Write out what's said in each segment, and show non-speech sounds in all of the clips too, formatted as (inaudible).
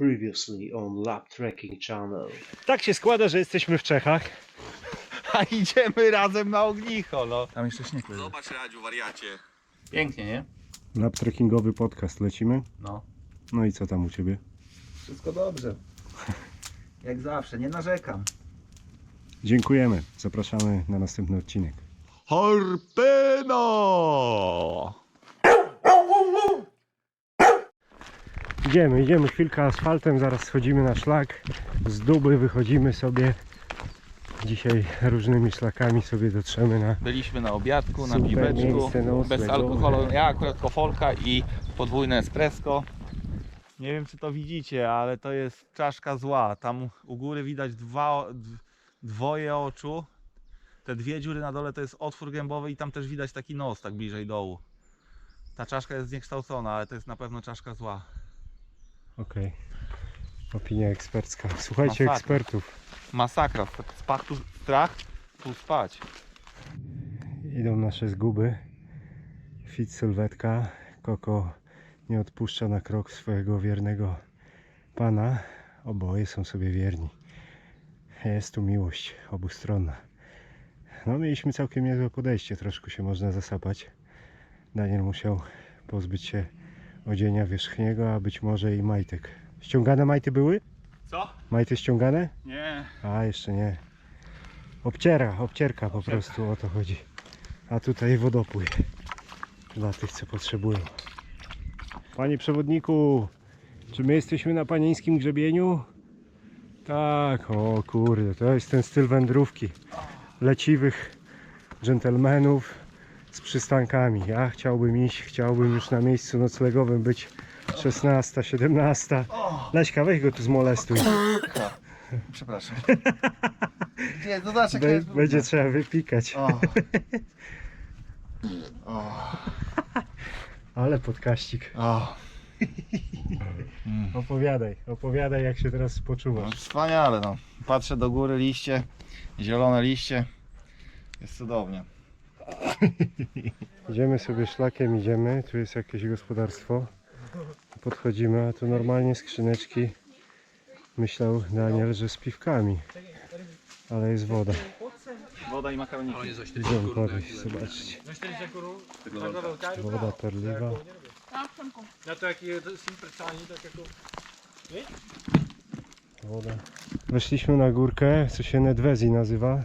Previously on Lab Trekking Channel. Tak się składa, że jesteśmy w Czechach. (laughs) A idziemy razem na ognicho, no. Tam jeszcze śnieg leży. Zobacz Radziu, wariacie. Pięknie, nie? Lab trekkingowy podcast lecimy. No. No i co tam u ciebie? Wszystko dobrze. (laughs) Jak zawsze, nie narzekam. Dziękujemy. Zapraszamy na następny odcinek. Harpeno! Idziemy, idziemy chwilkę asfaltem, zaraz schodzimy na szlak. Z duby wychodzimy sobie. Dzisiaj różnymi szlakami sobie dotrzemy na Byliśmy na obiadku, na Super piweczku, miejsce noclegowe. bez alkoholu. Ja akurat kofolka i podwójne espresso. Nie wiem czy to widzicie, ale to jest czaszka zła. Tam u góry widać dwa, d- dwoje oczu. Te dwie dziury na dole to jest otwór gębowy i tam też widać taki nos tak bliżej dołu. Ta czaszka jest zniekształcona, ale to jest na pewno czaszka zła. Okej. Opinia ekspercka. Słuchajcie Masakra. ekspertów. Masakra, spach tu strach, tu spać. Idą nasze zguby. Fit sylwetka. Koko nie odpuszcza na krok swojego wiernego pana. Oboje są sobie wierni. Jest tu miłość obustronna. No mieliśmy całkiem niezłe podejście. Troszkę się można zasapać. Daniel musiał pozbyć się odzienia wierzchniego, a być może i majtek. Ściągane majty były? Co? Majty ściągane? Nie. A, jeszcze nie. Obciera, obcierka po prostu o to chodzi. A tutaj wodopój. Dla tych, co potrzebują. Panie przewodniku, czy my jesteśmy na panieńskim grzebieniu? Tak, o kurde, to jest ten styl wędrówki. Leciwych dżentelmenów z przystankami. Ja chciałbym iść, chciałbym już na miejscu noclegowym być 16, 17. Leśka, weź go tu zmolestuj. Przepraszam. (laughs) Nie, to znaczy, Be- będzie trzeba wypikać. O. (laughs) O. Ale podkaścik. O. (laughs) Opowiadaj, opowiadaj jak się teraz No, poczuwasz. wspaniale no. Patrzę do góry, liście, zielone liście. Jest cudownie. (laughs) Idziemy sobie szlakiem, idziemy. Tu jest jakieś gospodarstwo. Podchodzimy, a tu normalnie skrzyneczki. Myślał Daniel, że z piwkami. Ale jest woda. Woda i makaroniki. Idziemy podejść, zobaczcie. Woda perliwa. Na to są pracani, tak jako... Woda. Weszliśmy na górkę, co się Nedwezi nazywa.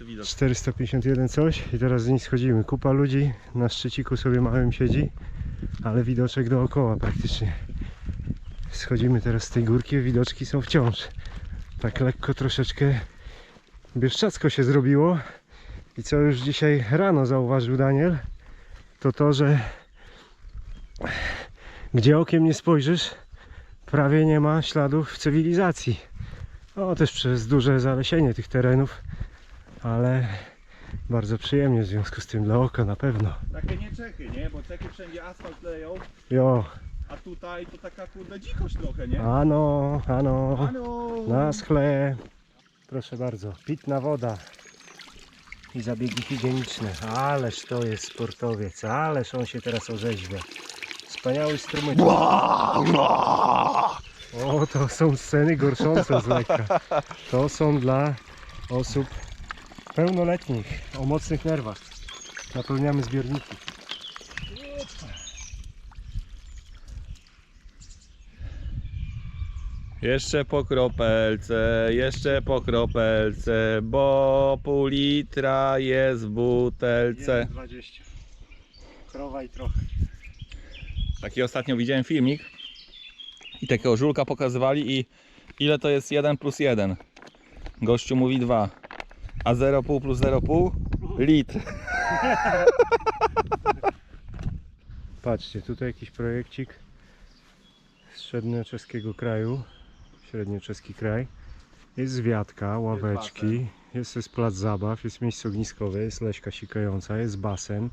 Widok. 451 coś i teraz z niej schodzimy. Kupa ludzi na szczyciku sobie małym siedzi, ale widoczek dookoła praktycznie. Schodzimy teraz z tej górki, widoczki są wciąż. Tak lekko troszeczkę bieszczacko się zrobiło. I co już dzisiaj rano zauważył Daniel, to to, że gdzie okiem nie spojrzysz, prawie nie ma śladów cywilizacji. O, też przez duże zalesienie tych terenów ale bardzo przyjemnie w związku z tym dla oka na pewno. Takie nie Czechy, nie? Bo Czechy wszędzie asfalt leją, Jo, a tutaj to taka kurde dzikość trochę, nie? ano, ano, Ano. na schle. Proszę bardzo, pitna woda i zabiegi higieniczne. Ależ to jest sportowiec, ależ on się teraz orzeźwia. Wspaniały strumyk. O, to są sceny gorszące z lekka. To są dla osób pełnoletnich, o mocnych nerwach. Napełniamy zbiorniki. Jeszcze po kropelce, jeszcze po kropelce, bo pół litra jest w butelce. 20. Krowa i trochę. Taki ostatnio widziałem filmik i takiego żulka pokazywali i ile to jest 1 plus 1. Gościu mówi 2, a 0,5 plus 0,5 litr. Patrzcie, tutaj jakiś projekcik z średnioczeskiego kraju. Średnioczeski kraj. Jest zwiatka, ławeczki, jest, jest plac zabaw, jest miejsce ogniskowe, jest leśka sikająca, jest basen,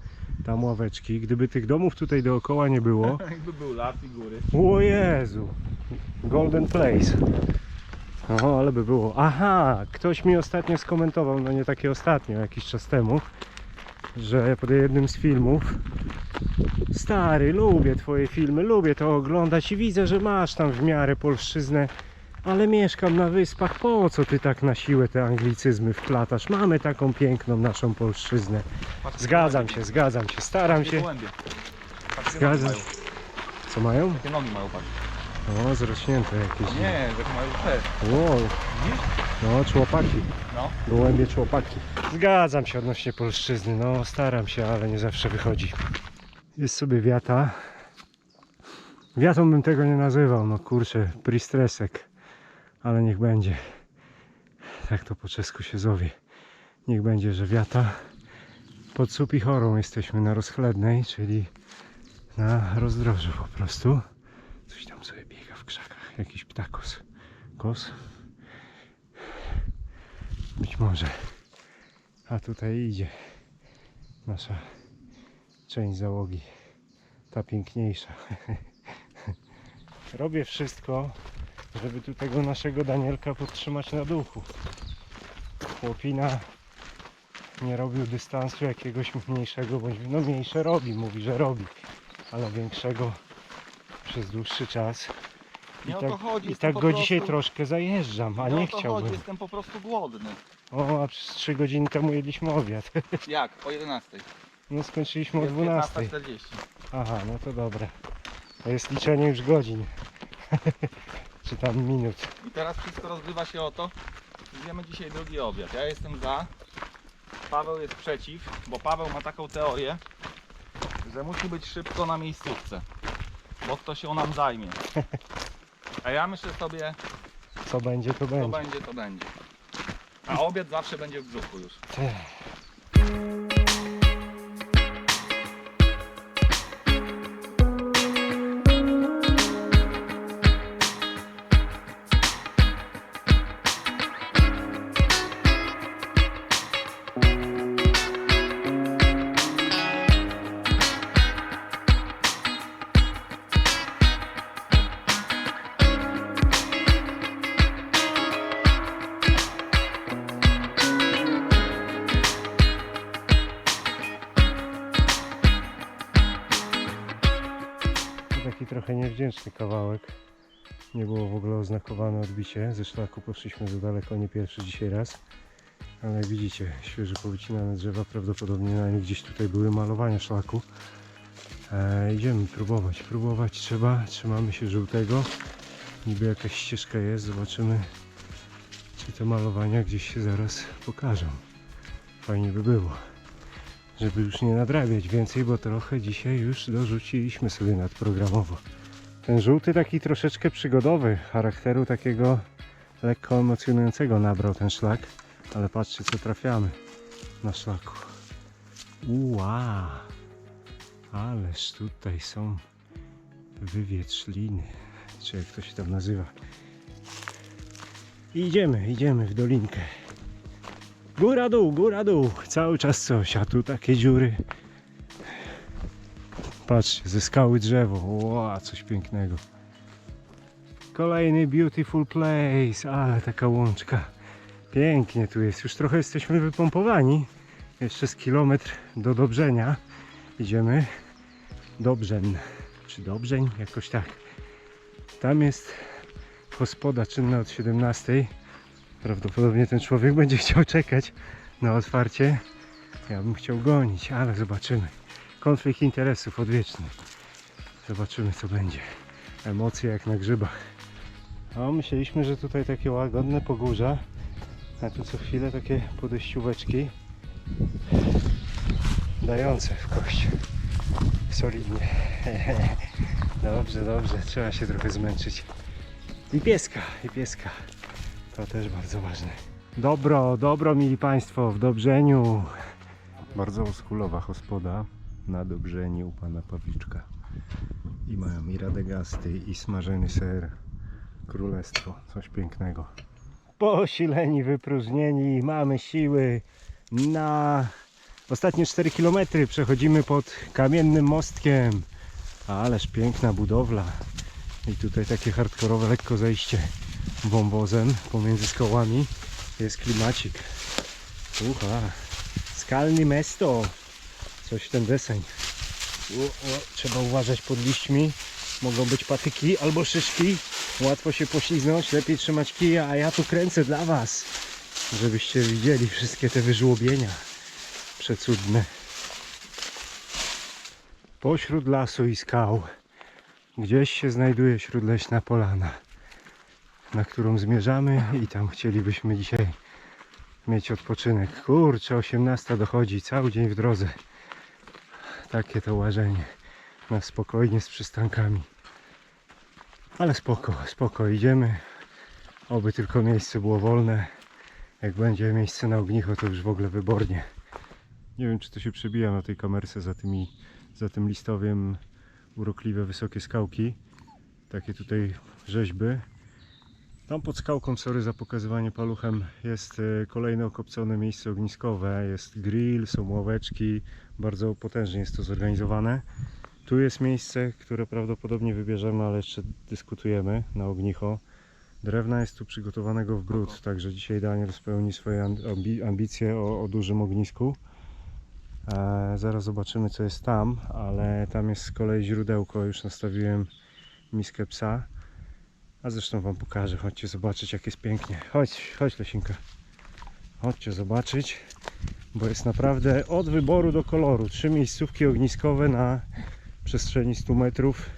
tam ławeczki. Gdyby tych domów tutaj dookoła nie było, (laughs) Jakby był las i góry. o Jezu, golden place. O, ale by było. Aha, ktoś mi ostatnio skomentował, no nie takie ostatnio, jakiś czas temu, że pod jednym z filmów Stary, lubię twoje filmy, lubię to oglądać i widzę, że masz tam w miarę polszczyznę, ale mieszkam na wyspach, po co ty tak na siłę te anglicyzmy wplatasz? Mamy taką piękną naszą polszczyznę. Zgadzam się, zgadzam się, staram się. Zgadzam. Co mają? Takie nogi mają, patrz. O, zrośnięte jakieś. Nie, tak mają te. Wow. No, człopaki. No. Gołębie człopaki. Zgadzam się odnośnie polszczyzny. No, staram się, ale nie zawsze wychodzi. Jest sobie wiata. Wiatą bym tego nie nazywał. No kurczę, pristresek. Ale niech będzie. Tak to po czesku się zowie. Niech będzie, że wiata. Pod Supichorą jesteśmy na rozchlednej, czyli na rozdrożu po prostu. Coś tam sobie krzakach. Jakiś ptakos. Kos? Być może. A tutaj idzie nasza część załogi. Ta piękniejsza. (laughs) Robię wszystko, żeby tu tego naszego Danielka podtrzymać na duchu. Chłopina nie robił dystansu jakiegoś mniejszego, bądź no mniejsze robi, mówi, że robi, ale większego przez dłuższy czas. Nie I o tak, to chodzi. i jestem tak po go prostu- dzisiaj troszkę zajeżdżam, a nie nie o to chciałbym. chodzi, jestem po prostu głodny. O, a przez 3 godziny temu jedliśmy obiad. (laughs) Jak? O 11. No skończyliśmy o Jest 12. 15.40. Aha, no to dobra. To jest liczenie już godzin. (laughs) Czy tam minut. I teraz wszystko rozgrywa się o to, zjemy dzisiaj drugi obiad. Ja jestem za, Paweł jest przeciw, bo Paweł ma taką teorię, że musi być szybko na miejscówce, bo kto się nam zajmie. (laughs) A ja myślę sobie, Co będzie, to co będzie. będzie, to będzie. A obiad zawsze będzie w brzuchu już. Trochę niewdzięczny kawałek. Nie było w ogóle oznakowane odbicie. Ze szlaku poszliśmy za daleko, nie pierwszy dzisiaj raz. Ale jak widzicie, świeżo powycinane drzewa, prawdopodobnie na nich gdzieś tutaj były malowania szlaku. E, idziemy próbować, próbować trzeba. Trzymamy się żółtego. Niby jakaś ścieżka jest, zobaczymy czy te malowania gdzieś się zaraz pokażą. Fajnie by było żeby już nie nadrabiać więcej, bo trochę dzisiaj już dorzuciliśmy sobie nadprogramowo. Ten żółty taki troszeczkę przygodowy, charakteru takiego lekko emocjonującego nabrał ten szlak, ale patrzcie co trafiamy na szlaku. Ua, ależ tutaj są wywietrzliny, czy jak to się tam nazywa. Idziemy, idziemy w dolinkę. Góra dół, góra dół, cały czas coś, a tu takie dziury. Patrzcie, ze skały drzewo, Ła, coś pięknego. Kolejny beautiful place, ale taka łączka. Pięknie tu jest, już trochę jesteśmy wypompowani. Jeszcze z kilometr do Dobrzenia. Idziemy Dobrzeń, czy Dobrzeń, jakoś tak. Tam jest hospoda czynna od 17. Prawdopodobnie ten człowiek będzie chciał czekać na otwarcie. Ja bym chciał gonić, ale zobaczymy. Konflikt interesów odwieczny. Zobaczymy co będzie. Emocje jak na grzybach. A myśleliśmy, że tutaj takie łagodne pogórza, a tu co chwilę takie podejścióweczki dające w kość. Solidnie. (laughs) Dobrze, dobrze. Trzeba się trochę zmęczyć. I pieska, i pieska. To też bardzo ważne. Dobro, dobro mili Państwo, w Dobrzeniu. Bardzo oskulowa hospoda na Dobrzeniu u Pana Pawliczka. I mają i radegasty, i smażony ser. Królestwo, coś pięknego. Posileni, wypróżnieni, mamy siły na ostatnie 4 km. Przechodzimy pod kamiennym mostkiem. Ależ piękna budowla. I tutaj takie hardkorowe lekko zejście wąwozem pomiędzy skałami. Jest klimacik. Ucha, skalny mesto. Coś w ten deseń. O, o, trzeba uważać pod liśćmi. Mogą być patyki albo szyszki. Łatwo się pośliznąć, lepiej trzymać kija, a ja tu kręcę dla Was. Żebyście widzieli wszystkie te wyżłobienia. Przecudne. Pośród lasu i skał gdzieś się znajduje śródleśna polana, na którą zmierzamy i tam chcielibyśmy dzisiaj mieć odpoczynek. Kurczę, 18 dochodzi, cały dzień w drodze. Takie to łażenie na spokojnie z przystankami. Ale spoko, spoko, idziemy. Oby tylko miejsce było wolne. Jak będzie miejsce na ognicho, to już w ogóle wybornie. Nie wiem, czy to się przebija na tej kamerce za, tymi, za tym listowiem urokliwe wysokie skałki. Takie tutaj rzeźby. Tam pod skałką, sorry za pokazywanie paluchem, jest e, kolejne okopcone miejsce ogniskowe. Jest grill, są ławeczki. Bardzo potężnie jest to zorganizowane. Tu jest miejsce, które prawdopodobnie wybierzemy, ale jeszcze dyskutujemy na ognicho. Drewna jest tu przygotowanego w bród, także dzisiaj Daniel spełni swoje ambi- ambicje o, o dużym ognisku. E, zaraz zobaczymy co jest tam, ale tam jest z kolei źródełko, już nastawiłem miskę psa. A zresztą wam pokażę, chodźcie zobaczyć jak jest pięknie. Chodź, chodź Lesinka. Chodźcie zobaczyć, bo jest naprawdę od wyboru do koloru. Trzy miejscówki ogniskowe na przestrzeni 100 metrów.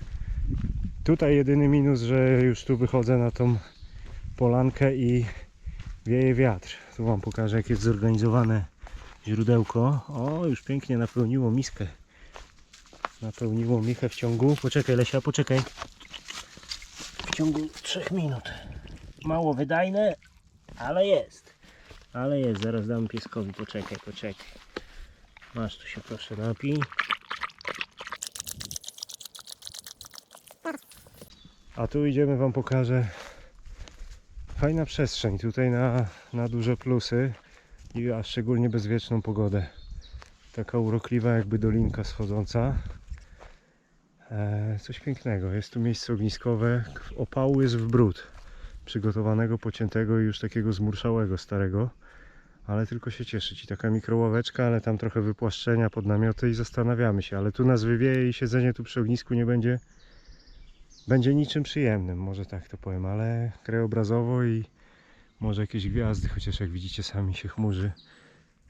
Tutaj jedyny minus, że już tu wychodzę na tą polankę i wieje wiatr. Tu wam pokażę jak jest zorganizowane źródełko. O, już pięknie napełniło miskę. Napełniło michę w ciągu. Poczekaj Lesia, poczekaj. W ciągu 3 minut. Mało wydajne, ale jest. Ale jest, zaraz dam pieskowi, poczekaj, poczekaj. Masz tu się proszę napij. A tu idziemy wam pokażę. Fajna przestrzeń tutaj na, na duże plusy i a szczególnie bezwieczną pogodę. Taka urokliwa jakby dolinka schodząca. E, coś pięknego. Jest tu miejsce ogniskowe. Opału jest w bród. Przygotowanego, pociętego i już takiego zmurszałego starego. Ale tylko się cieszyć. I taka mikroławeczka, ale tam trochę wypłaszczenia pod namioty i zastanawiamy się. Ale tu nas wywieje i siedzenie tu przy ognisku nie będzie będzie niczym przyjemnym, może tak to powiem, ale krajobrazowo i może jakieś gwiazdy, chociaż jak widzicie sami się chmurzy.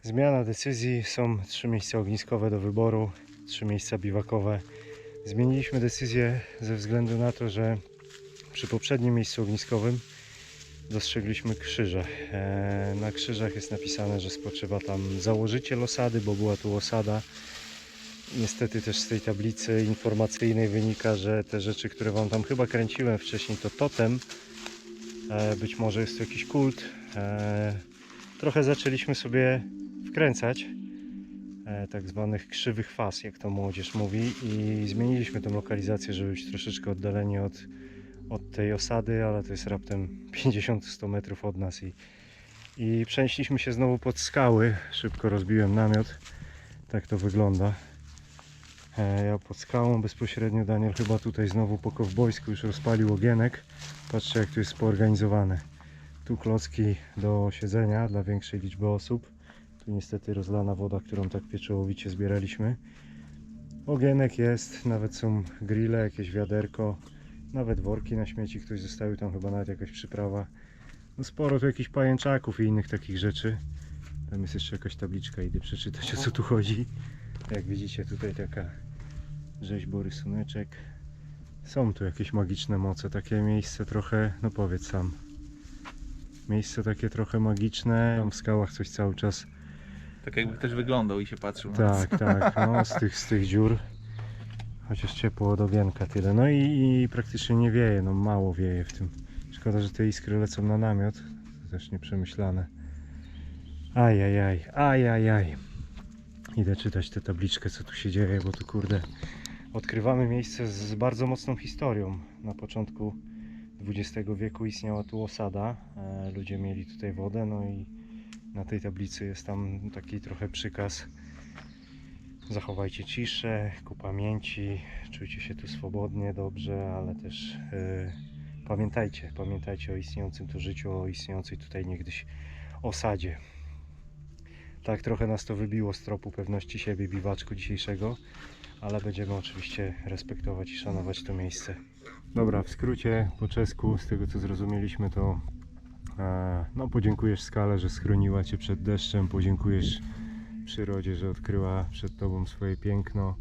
Zmiana decyzji, są trzy miejsca ogniskowe do wyboru, trzy miejsca biwakowe. Zmieniliśmy decyzję ze względu na to, że przy poprzednim miejscu ogniskowym dostrzegliśmy krzyże. E, Na krzyżach jest napisane, że spoczywa tam założyciel osady, bo była tu osada. Niestety też z tej tablicy informacyjnej wynika, że te rzeczy, które Wam tam chyba kręciłem wcześniej, to totem. E, Być może jest to jakiś kult. E, Trochę zaczęliśmy sobie wkręcać tak zwanych krzywych faz, jak to młodzież mówi i zmieniliśmy tą lokalizację, żeby być troszeczkę oddaleni od, od tej osady, ale to jest raptem 50-100 metrów od nas i, i przenieśliśmy się znowu pod skały. Szybko rozbiłem namiot. Tak to wygląda. E, Ja pod skałą bezpośrednio, Daniel chyba tutaj znowu po kowbojsku już rozpalił ogienek. Patrzcie jak tu jest poorganizowane. Tu klocki do siedzenia dla większej liczby osób. Tu niestety rozlana woda, którą tak pieczołowicie zbieraliśmy. Ogienek jest, nawet są grille, jakieś wiaderko, nawet worki na śmieci ktoś zostawił, tam chyba nawet jakaś przyprawa. No sporo tu jakichś pajęczaków i innych takich rzeczy. Tam jest jeszcze jakaś tabliczka, idę przeczytać o co tu chodzi. Jak widzicie tutaj taka rzeźba, rysuneczek. Są tu jakieś magiczne moce, takie miejsce trochę, no powiedz sam. Miejsce takie trochę magiczne, tam w skałach coś cały czas. Tak jakby ktoś wyglądał i się patrzył. Tak, tak, no (laughs) z tych, z tych dziur. Chociaż ciepło od ogienka tyle. No i, i praktycznie nie wieje, no mało wieje w tym. Szkoda, że te iskry lecą na namiot. To też nieprzemyślane. Ajajaj, ajajaj. Idę czytać tę tabliczkę, co tu się dzieje, bo tu kurde odkrywamy miejsce z bardzo mocną historią. Na początku XX wieku istniała tu osada. E, ludzie mieli tutaj wodę, no i na tej tablicy jest tam taki trochę przykaz. Zachowajcie ciszę, ku pamięci, czujcie się tu swobodnie, dobrze, ale też e, pamiętajcie, pamiętajcie o istniejącym tu życiu, o istniejącej tutaj niegdyś osadzie. Tak trochę nas to wybiło z tropu pewności siebie biwaczku dzisiejszego, ale będziemy oczywiście respektować i szanować to miejsce. Dobra, w skrócie po czesku, z tego co zrozumieliśmy, to no, podziękujesz skale, że schroniła cię przed deszczem, podziękujesz przyrodzie, że odkryła przed tobą swoje piękno.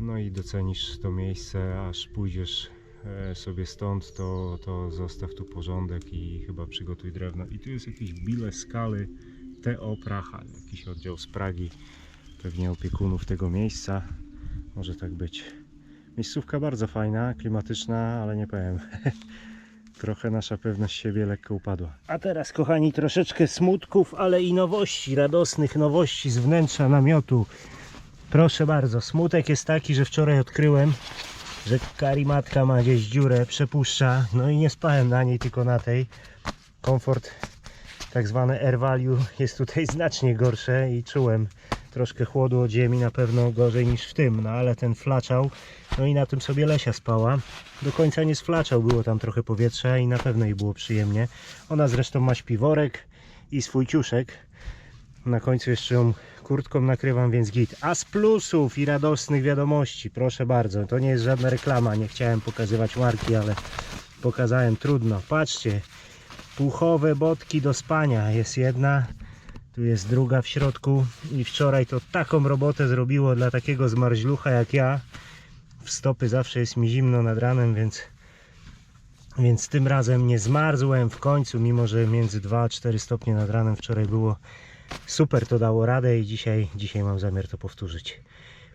No i docenisz to miejsce, aż pójdziesz e, sobie stąd, to, to zostaw tu porządek i chyba przygotuj drewno. I tu jest jakieś bile skaly TO Pracha, jakiś oddział z Pragi, pewnie opiekunów tego miejsca. Może tak być. Miejscówka bardzo fajna, klimatyczna, ale nie powiem. (laughs) Trochę nasza pewność siebie lekko upadła. A teraz, kochani, troszeczkę smutków, ale i nowości, radosnych nowości z wnętrza namiotu. Proszę bardzo, smutek jest taki, że wczoraj odkryłem, że karimatka ma gdzieś dziurę, przepuszcza, no i nie spałem na niej, tylko na tej. Komfort, tak zwane air value jest tutaj znacznie gorsze i czułem troszkę chłodu od ziemi, na pewno gorzej niż w tym, no ale ten flaczał, no i na tym sobie Lesia spała. Do końca nie sflaczał, było tam trochę powietrza i na pewno jej było przyjemnie. Ona zresztą ma śpiworek i swój ciuszek. Na końcu jeszcze ją kurtką nakrywam, więc git. A z plusów i radosnych wiadomości, proszę bardzo, to nie jest żadna reklama, nie chciałem pokazywać marki, ale pokazałem, trudno. Patrzcie, puchowe botki do spania, jest jedna, tu jest druga w środku i wczoraj to taką robotę zrobiło dla takiego zmarzlucha jak ja. W stopy zawsze jest mi zimno nad ranem, więc, więc tym razem nie zmarzłem w końcu, mimo że między 2 a 4 stopnie nad ranem wczoraj było. Super to dało radę i dzisiaj, dzisiaj mam zamiar to powtórzyć.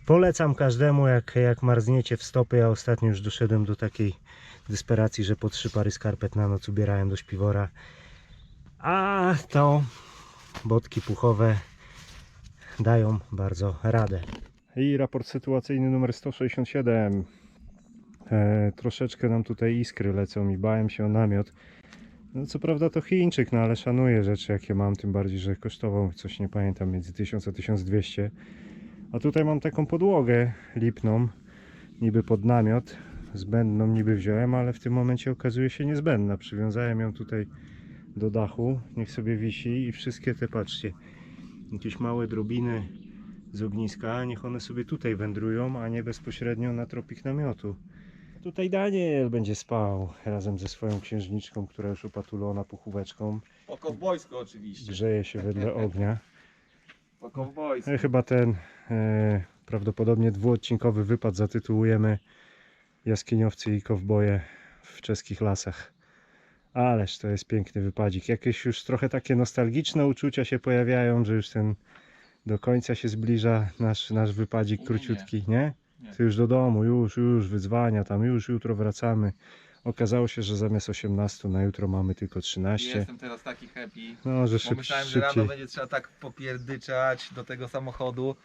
Polecam każdemu, jak, jak marzniecie w stopy. Ja ostatnio już doszedłem do takiej desperacji, że po trzy pary skarpet na noc ubierałem do śpiwora. A to botki puchowe dają bardzo radę. I raport sytuacyjny numer 167. E, troszeczkę nam tutaj iskry lecą i bałem się o namiot. No co prawda to Chińczyk, no ale szanuję rzeczy jakie mam, tym bardziej, że kosztował coś nie pamiętam między 1000 a 1200. A tutaj mam taką podłogę lipną, niby pod namiot. Zbędną niby wziąłem, ale w tym momencie okazuje się niezbędna. Przywiązałem ją tutaj do dachu, niech sobie wisi i wszystkie te, patrzcie, jakieś małe drobiny z ogniska, niech one sobie tutaj wędrują, a nie bezpośrednio na tropik namiotu. Tutaj Daniel będzie spał razem ze swoją księżniczką, która już opatulona puchóweczką. Po kowbojsku oczywiście. Grzeje się wedle (laughs) ognia. Po kowbojsku. No i chyba ten e, prawdopodobnie dwuodcinkowy wypad zatytułujemy Jaskiniowcy i kowboje w czeskich lasach. Ależ to jest piękny wypadzik. Jakieś już trochę takie nostalgiczne uczucia się pojawiają, że już ten do końca się zbliża nasz, nasz wypadzik Nie, nie. króciutki, nie? Nie. Ty już do domu, już, już wyzwania tam, już jutro wracamy. Okazało się, że zamiast 18 na jutro mamy tylko 13. Jestem teraz taki happy. No, że Bo szyb, myślałem, że szybciej. rano będzie trzeba tak popierdyczać do tego samochodu.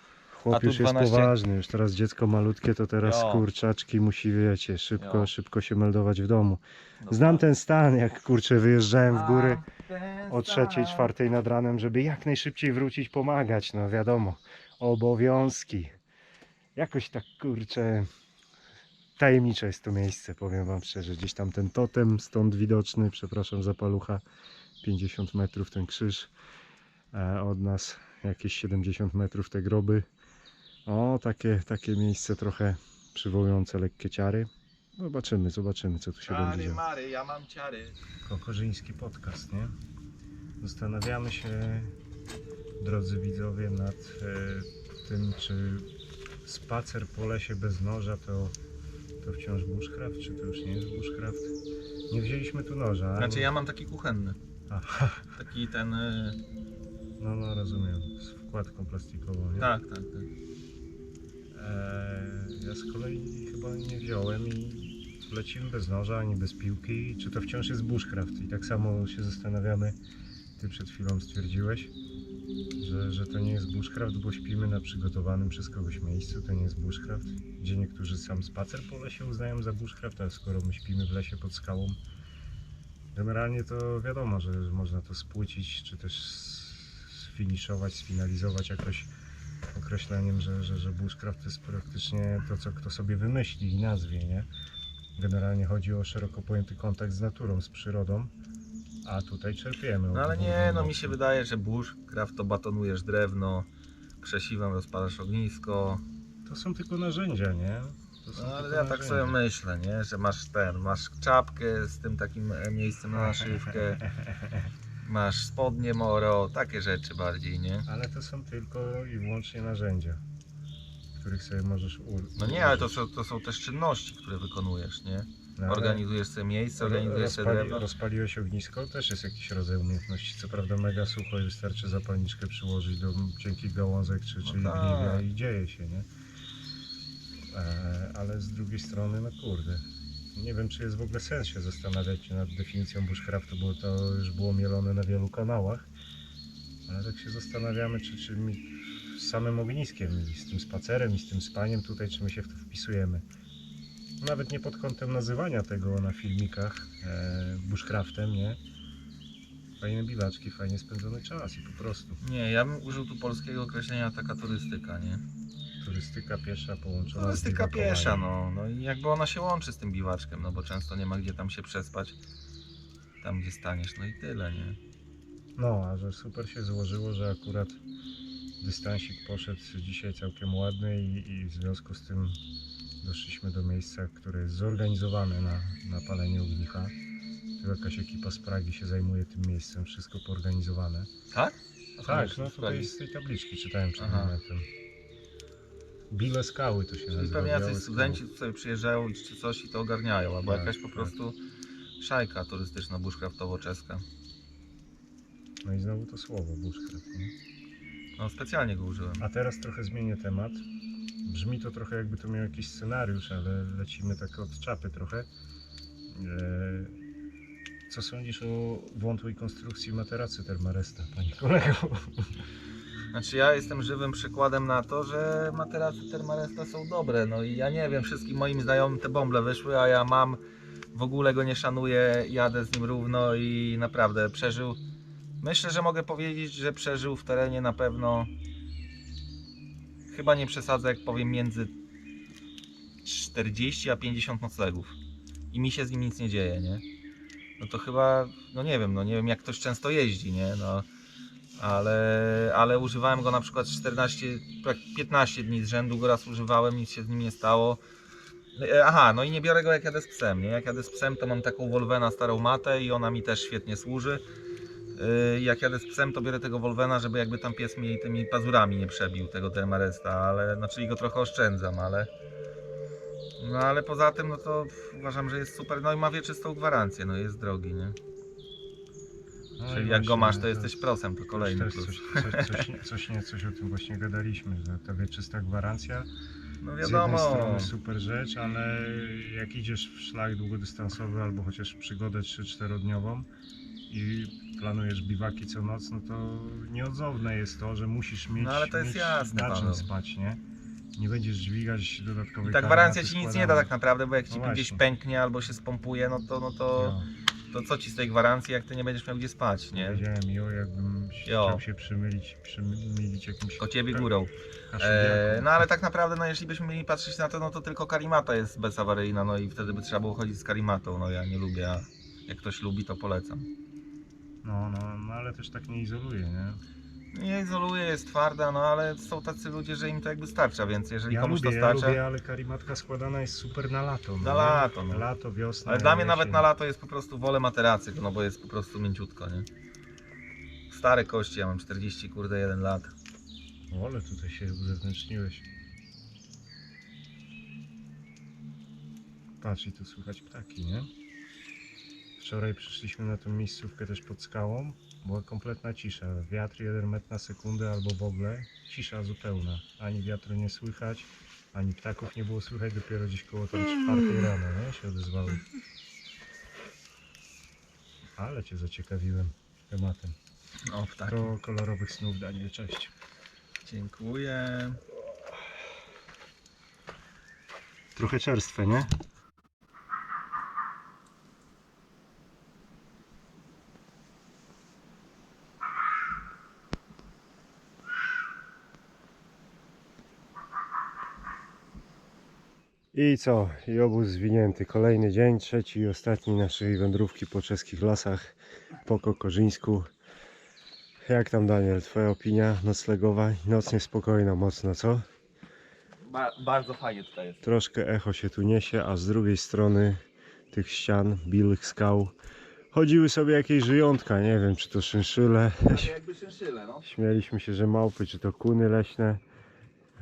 Chłop już jest 12 poważny, już teraz dziecko malutkie, to teraz Jo. kurczaczki musi, wiecie, szybko, Jo. szybko się meldować w domu. Znam ten stan, jak kurczę wyjeżdżałem w góry o trzeciej, czwartej nad ranem, żeby jak najszybciej wrócić, pomagać, no wiadomo, obowiązki. Jakoś tak kurczę, tajemnicze jest to miejsce, powiem wam szczerze, gdzieś tam ten totem stąd widoczny, przepraszam za palucha, 50 metrów ten krzyż, e, od nas jakieś 70 metrów te groby. O, takie, takie miejsce trochę przywołujące lekkie ciary. Zobaczymy, zobaczymy co tu się będzie Czary działo. mary, ja mam ciary. Kokorzyński podcast, nie? Zastanawiamy się, drodzy widzowie, nad e, tym, czy spacer po lesie bez noża to, to wciąż bushcraft, czy to już nie jest bushcraft. Nie wzięliśmy tu noża. Znaczy ja mam taki kuchenny. Aha, Taki ten... y, no, no rozumiem, z wkładką plastikową, nie? Tak, tak, tak. Eee, ja z kolei chyba nie wziąłem i lecimy bez noża ani bez piłki. Czy to wciąż jest bushcraft? I tak samo się zastanawiamy. Ty przed chwilą stwierdziłeś, że, że to nie jest bushcraft, bo śpimy na przygotowanym przez kogoś miejscu. To nie jest bushcraft. Gdzie niektórzy sam spacer po lesie uznają za bushcraft, a skoro my śpimy w lesie pod skałą, generalnie to wiadomo, że można to spłycić, czy też sfiniszować, sfinalizować jakoś określeniem, że, że, że bushcraft to jest praktycznie to, co kto sobie wymyśli i nazwie, nie? Generalnie chodzi o szeroko pojęty kontakt z naturą, z przyrodą, a tutaj czerpiemy. No ale od nie, no mi się wydaje, że bushcraft to batonujesz drewno, krzesiwem rozpalasz ognisko, To są tylko narzędzia, nie? To są No ale tylko ja tak sobie myślę, nie? Że masz ten, masz czapkę z tym takim e, miejscem na (laughs) naszywkę, masz spodnie moro, takie rzeczy bardziej, nie? Ale to są tylko i wyłącznie narzędzia, których sobie możesz u... No nie, ale to są, to są też czynności, które wykonujesz, nie? No, ale Organizujesz sobie miejsce, organizujesz sobie rozpali, drewno. Rozpaliłeś ognisko, też jest jakiś rodzaj umiejętności. Co prawda mega sucho i wystarczy zapalniczkę przyłożyć do cienkich gałązek czy, czy No tak. i dzieje się, nie? E, ale z drugiej strony, no kurde, nie wiem czy jest w ogóle sens się zastanawiać nad definicją bushcraftu, bo to już było mielone na wielu kanałach. Ale tak się zastanawiamy, czy, czy mi z samym ogniskiem i z tym spacerem i z tym spaniem tutaj, czy my się w to wpisujemy. Nawet nie pod kątem nazywania tego na filmikach e, bushcraftem, nie? Fajne biwaczki, fajnie spędzony czas i po prostu Nie, ja bym użył tu polskiego określenia taka turystyka, nie? Turystyka piesza połączona Turystyka z biwakowaniem. piesza, no. no i jakby ona się łączy z tym biwaczkiem, no bo często nie ma gdzie tam się przespać, tam gdzie staniesz, no i tyle, nie? No, a że super się złożyło, że akurat dystansik poszedł dzisiaj całkiem ładny i, i w związku z tym doszliśmy do miejsca, które jest zorganizowane na, na palenie ognicha. Tu jakaś ekipa z Pragi się zajmuje tym miejscem, wszystko poorganizowane. Tak? A Tak, no już tutaj z tej tabliczki czytałem przed Aha. momentem. Bile skały to się nazywa. pewnie białe jacyś studenci tu sobie przyjeżdżają czy coś i to ogarniają, albo Tak, jakaś po tak. prostu szajka turystyczna, bushcraftowo-czeska. No i znowu to słowo, bushcraft. Nie? No specjalnie go użyłem. A teraz trochę zmienię temat. Brzmi to trochę jakby to miał jakiś scenariusz, ale lecimy tak od czapy trochę. Eee, Co sądzisz o wątłej konstrukcji materacy Termaresta, panie kolego? (laughs) Znaczy ja jestem żywym przykładem na to, że materace Termaresta są dobre. No i ja nie wiem, wszystkim moim znajomym te bąble wyszły, a ja mam, w ogóle go nie szanuję, jadę z nim równo i naprawdę przeżył. Myślę, że mogę powiedzieć, że przeżył w terenie na pewno. Chyba nie przesadzę, jak powiem między 40 a 50 noclegów. I mi się z nim nic nie dzieje, nie? No to chyba, no nie wiem, no nie wiem jak ktoś często jeździ, nie? No, ale, ale używałem go na przykład 14, tak 15 dni z rzędu go raz używałem, nic się z nim nie stało. E, Aha, no i nie biorę go jak jadę z psem, nie? Jak jadę z psem to mam taką Wolvena starą matę i ona mi też świetnie służy. Yy, Jak jadę z psem to biorę tego Wolvena, żeby jakby tam pies mi tymi pazurami nie przebił tego Termaresta, ale no czyli go trochę oszczędzam, ale no ale poza tym no to uważam, że jest super, no i ma wieczystą gwarancję, no jest drogi, nie? No Czyli jak go masz to jesteś prosem, to kolejny też plus. coś, coś, coś, (laughs) coś, nie, coś o tym właśnie gadaliśmy, że ta wieczysta gwarancja No z jednej wiadomo. strony super rzecz, ale jak idziesz w szlak długodystansowy albo chociaż przygodę 3-4 dniową i planujesz biwaki co noc, no to nieodzowne jest to, że musisz mieć, No ale to jest jasne, na czym Paweł. spać, nie? Nie będziesz dźwigać dodatkowej I ta gwarancja ci nic nie da tak naprawdę, bo jak ci No gdzieś właśnie. pęknie albo się spompuje, no to, no to, No, to co ci z tej gwarancji, jak ty nie będziesz miał gdzie spać, nie? Powiedziałem jo, jakbym Jo. chciał się przymylić, przymylić jakimś O ciebie górą. kaszywiaku. E, no ale tak naprawdę, no jeśli byśmy mieli patrzeć na to, no to tylko karimata jest bezawaryjna, no i wtedy by trzeba było chodzić z karimatą. No ja nie lubię, a jak ktoś lubi, to polecam. No, no, no, ale też tak nie izoluje, nie? Nie izoluje, jest twarda, no ale są tacy ludzie, że im to jakby starcza, więc jeżeli Ja komuś lubię, to ja starcza. lubię, ale karimatka składana jest super na lato. Na nie? lato, no. Lato, wiosna, Ale dla mnie nawet na lato jest po prostu wolę materacy, no bo jest po prostu mięciutko, nie? Stare kości, ja mam 40 kurde 1 lat. O, ale tutaj się uzewnętrzniłeś. Patrz, i tu słychać ptaki, nie? Wczoraj przyszliśmy na tą miejscówkę też pod skałą. Była kompletna cisza. Wiatr 1 metr na sekundę albo w ogóle. Cisza zupełna. Ani wiatru nie słychać, ani ptaków nie było słychać. Dopiero gdzieś koło tam czwartej rano, nie? Się odezwały. Ale cię zaciekawiłem tematem. O, ptaki. Do kolorowych snów, Daniel, cześć. Dziękuję. Trochę czerstwe, nie? I co? I obóz zwinięty. Kolejny dzień, trzeci i ostatni naszej wędrówki po czeskich lasach, po Kokorzyńsku. Jak tam Daniel, twoja opinia noclegowa? Noc niespokojna mocno, co? Ba bardzo fajnie tutaj jest. Troszkę echo się tu niesie, a z drugiej strony tych ścian, biłych skał, chodziły sobie jakieś żyjątka. Nie wiem, czy to szynszyle. Tak jakby szynszyle, no. Śmieliśmy się, że małpy, czy to kuny leśne.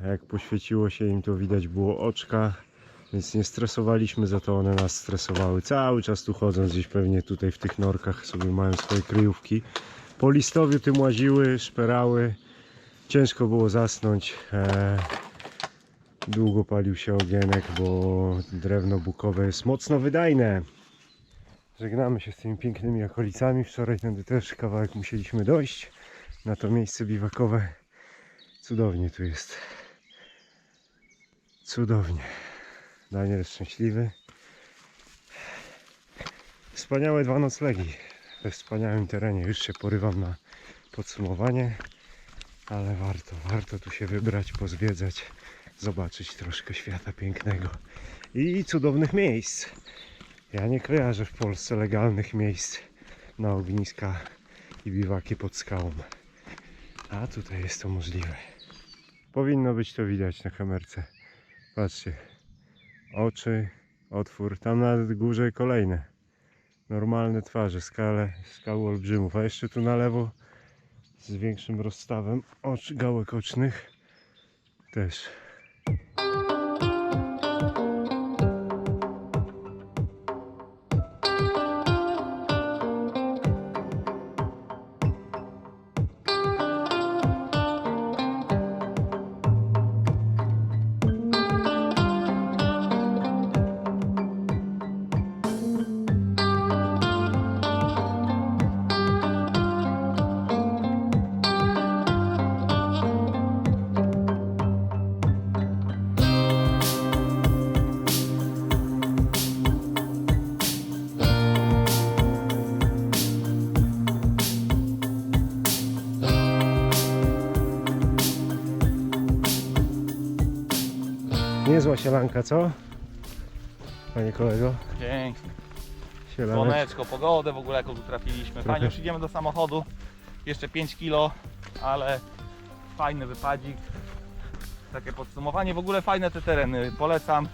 Jak poświeciło się im, to widać było oczka. Więc nie stresowaliśmy, za to one nas stresowały. Cały czas tu chodząc, gdzieś pewnie tutaj w tych norkach sobie mają swoje kryjówki. Po listowiu tym łaziły, szperały. Ciężko było zasnąć. Eee, długo palił się ogienek, bo drewno bukowe jest mocno wydajne. Żegnamy się z tymi pięknymi okolicami. Wczoraj tędy też kawałek musieliśmy dojść na to miejsce biwakowe. Cudownie tu jest. Cudownie. Daniel szczęśliwy. Wspaniałe dwa noclegi we wspaniałym terenie. Już się porywam na podsumowanie, ale warto, warto tu się wybrać, pozwiedzać, zobaczyć troszkę świata pięknego i cudownych miejsc. Ja nie kojarzę w Polsce legalnych miejsc na ogniska i biwaki pod skałą. A tutaj jest to możliwe. Powinno być to widać na kamerce. Patrzcie. Oczy, otwór, tam na górze kolejne. Normalne twarze, skale, skały olbrzymów. A jeszcze tu na lewo z większym rozstawem ocz, gałek ocznych też. Niezła sielanka, co? Panie kolego? Pięknie. Sielanek. Słoneczko, pogodę w ogóle jaką tu trafiliśmy. Fajnie, Trochę. już idziemy do samochodu. Jeszcze 5 kilo, ale fajny wypadzik. Takie podsumowanie. W ogóle fajne te tereny. Polecam.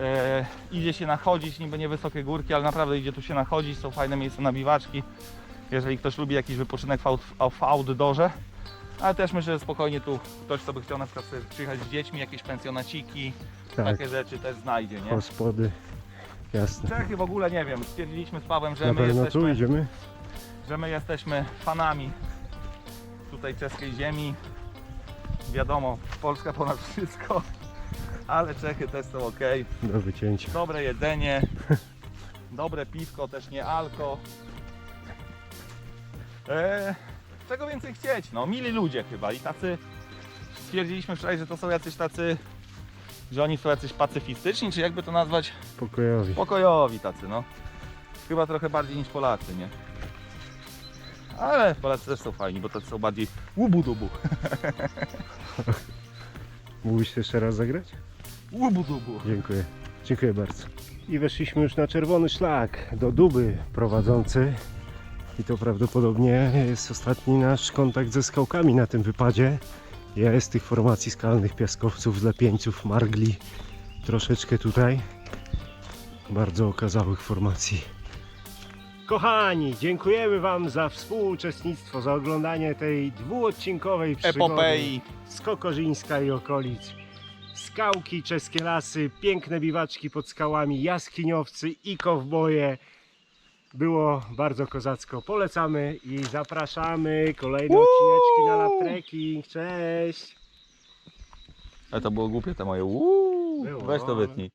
E, idzie się nachodzić, niby niewysokie górki, ale naprawdę idzie tu się nachodzić. Są fajne miejsca na biwaczki. Jeżeli ktoś lubi jakiś wypoczynek w, out- w outdoorze. Ale też myślę, że spokojnie tu ktoś, kto by chciał na przykład sobie przyjechać z dziećmi, jakieś pensjonaciki, Tak, takie rzeczy też znajdzie, nie? hospody. Jasne. Czechy w ogóle nie wiem, stwierdziliśmy z Pawłem, że Na my, pewno tu jesteśmy, idziemy? że my jesteśmy fanami tutaj czeskiej ziemi. Wiadomo, Polska ponad wszystko, ale Czechy też są ok. Do wycięcia. Dobre jedzenie, dobre piwko, też nie alko. Eee, czego więcej chcieć? No, mili ludzie chyba i tacy, stwierdziliśmy wczoraj, że to są jacyś tacy, że oni są jacyś pacyfistyczni, czy jakby to nazwać? Pokojowi. pokojowi tacy, no. Chyba trochę bardziej niż Polacy, nie? Ale Polacy też są fajni, bo tacy są bardziej łubu-dubu. (laughs) Mógłbyś jeszcze raz zagrać? Łubu-dubu. Dziękuję. Dziękuję bardzo. I weszliśmy już na czerwony szlak do Duby prowadzący. I to prawdopodobnie jest ostatni nasz kontakt ze skałkami na tym wypadzie. Ja z tych formacji skalnych, piaskowców, zlepieńców, margli. Troszeczkę tutaj. Bardzo okazałych formacji. Kochani, dziękujemy Wam za współuczestnictwo, za oglądanie tej dwuodcinkowej przygody Epopei. z Kokorzyńska i okolic. Skałki, czeskie lasy, piękne biwaczki pod skałami, jaskiniowcy i kowboje. Było bardzo kozacko. Polecamy i zapraszamy. Kolejne odcineczki na lap trekking. Cześć! Ale to było głupie te moje uuu. Było, Weź to wytnij.